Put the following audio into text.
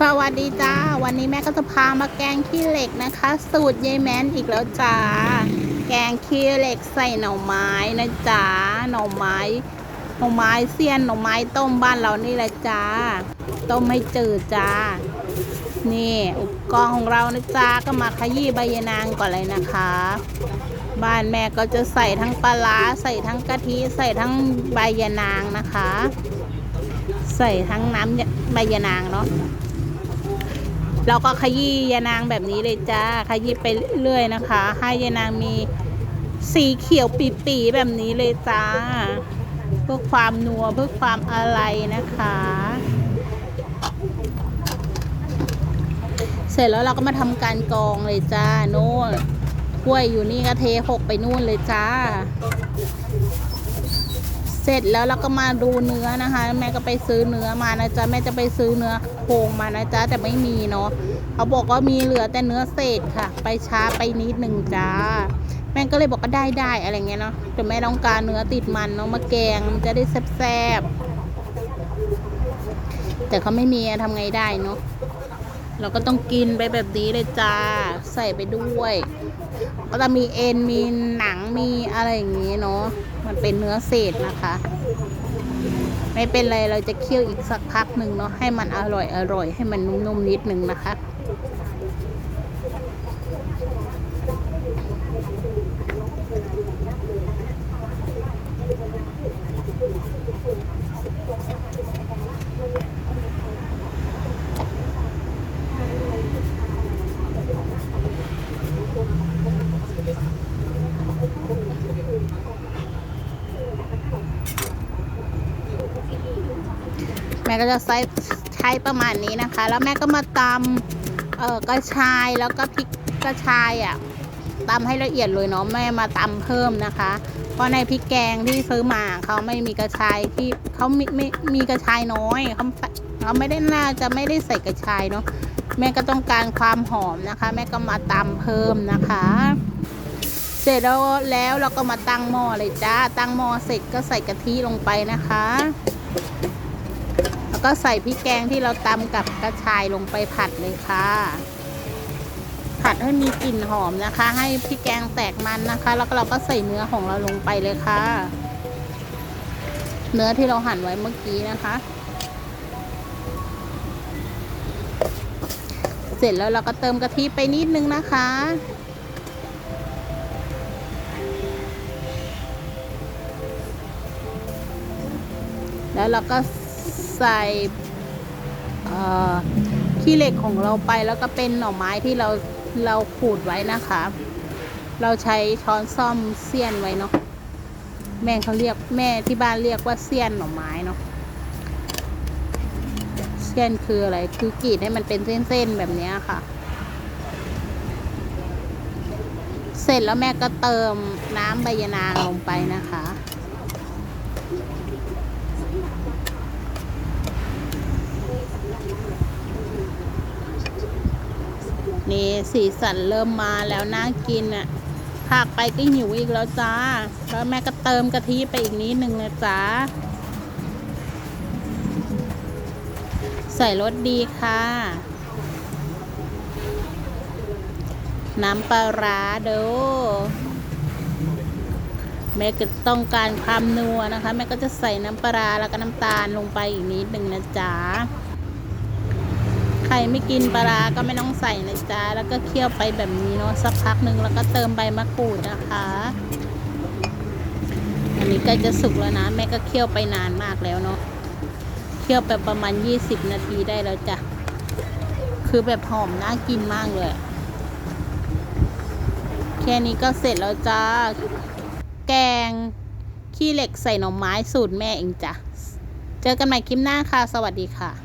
สวัสดีจ้า วันนี้แม่ก็จะพามาแกงขี้เหล็กนะคะ สูตรยายแมนอีกแล้วจ้า แกงขี้เหล็กใส่หน่อไม้นะจ้าหน่อไม้ หน่อไม้เสี้ยนหน่อไม้ต้มบ้านเรานี่แหละจ้า ต้มให้จืดจ้า นี่อุปกรณ์ของเรานะจ้าก็มาขยี้ใบยะนางก่อนเลยนะคะ บ้านแม่ก็จะใส่ทั้งปลาร้าใส่ทั้งกะทิใส่ทั้งใบยะนางนะคะ ใส่ทั้งน้ำใบยะนางเนาะ เราก็ขยี้ยานางแบบนี้เลยจ้า ขยี้ไปเรื่อยๆนะคะ ให้ยานางมีสีเขียวปีๆแบบนี้เลยจ้า เพื่อความนัวเพื่อความอะไรนะคะ เสร็จแล้วเราก็มาทำการกรองเลยจ้าโน่นกล้วยอยู่นี่ก็เทหกไปนู่นเลยจ้า เสร็จแล้วเราก็มาดูเนื้อนะคะ แม่ก็ไปซื้อเนื้อมานะจ๊ะแม่จะไปซื้อเนื้อโครงมานะจ๊ะแต่ไม่มีเนาะเขาบอกว่ามีเหลือแต่เนื้อเศษค่ะ ไปช้าไปนิดหนึ่งจ้า แม่ก็เลยบอกก็ได้ได้อะไรเงี้ยเนาะแต่แม่ต้องการเนื้อติดมันเนาะมาแกงมันจะได้แซ่บๆแต่เขาไม่มีอะทำไงได้เนาะ เราก็ต้องกินไปแบบนี้เลยจ้า ใส่ไปด้วย ก็จะมีเอ็น มีหนัง มีอะไรอย่างงี้เนาะ มันเป็นเนื้อเศษนะคะ ไม่เป็นไร เราจะเคี่ยวอีกสักพักหนึ่งเนาะ ให้มันอร่อยอร่อย ให้มันนุ่มๆนิดนึงนะคะ แม่ก็จะใช้ใช้ประมาณนี้นะคะ แล้วแม่ก็มาตำเอ่อกระชายแล้วก็พริกกระชายอะตำให้ละเอียดเลยเนาะแม่มาตำเพิ่มนะคะ เพราะในพริกแกงที่ซื้อมาเขาไม่มีกระชายที่เขามีไม่มีกระชายน้อยเขาเขาไม่ได้น่าจะไม่ได้ใส่กระชายเนาะแม่ก็ต้องการความหอมนะคะ แม่ก็มาตำเพิ่มนะคะ เสร็จแล้วแล้วเราก็มาตั้งหม้อเลยจ้าตั้งหม้อเสร็จก็ใส่กะทิลงไปนะคะ แล้วก็ใส่พริกแกงที่เราตำกับกระชายลงไปผัดเลยค่ะ ผัดให้มีกลิ่นหอมนะคะ ให้พริกแกงแตกมันนะคะ แล้วเราก็ใส่เนื้อของเราลงไปเลยค่ะ เนื้อที่เราหั่นไว้เมื่อกี้นะคะ เสร็จแล้วเราก็เติมกะทิไปนิดนึงนะคะแล้วเราก็ ใส่ขี้เหล็กของเราไปแล้วก็เป็นหน่อไม้ที่เราเราขูดไว้นะคะ เราใช้ช้อนซ่อมเสี้ยนไว้เนาะแม่เขาเรียกแม่ที่บ้านเรียกว่าเสี้ยนหน่อไม้เนาะเสี้ยนคืออะไรคือกรีดให้มันเป็นเส้นๆแบบนี้ค่ะ เสร็จแล้วแม่ก็เติมน้ำใบยะนางลงไปนะคะ นี่สีสันเริ่มมาแล้วน่ากินอะผักไปก็หิวอีกแล้วจ้า แล้วแม่ก็เติมกะทิไปอีกนิดหนึ่งนะจ้า ใส่รสดีค่ะ น้ำปลาร้าเด้อแม่ก็ต้องการความนัวนะคะ แม่ก็จะใส่น้ำปลาร้าแล้วก็น้ำตาลลงไปอีกนิดหนึ่งนะจ๊ะ รไม่กินปลาร้าก็ไม่ต้องใส่นะจ๊ะ แล้วก็เคี่ยวไปแบบนี้เนาะสักพักหนึ่งแล้วก็เติมใบมะกรูดนะคะ อันนี้ใกล้จะสุกแล้วนะ แม่ก็เคี่ยวไปนานมากแล้วเนาะ เคี่ยวไปประมาณ 20 นาทีได้แล้วจ้ะ คือแบบหอมน่ากินมากเลย แค่นี้ก็เสร็จแล้วจ้า แกงขี้เหล็กใส่หน่อไม้สูตรแม่เองจ้ะ เจอกันใหม่คลิปหน้าค่ะ สวัสดีค่ะ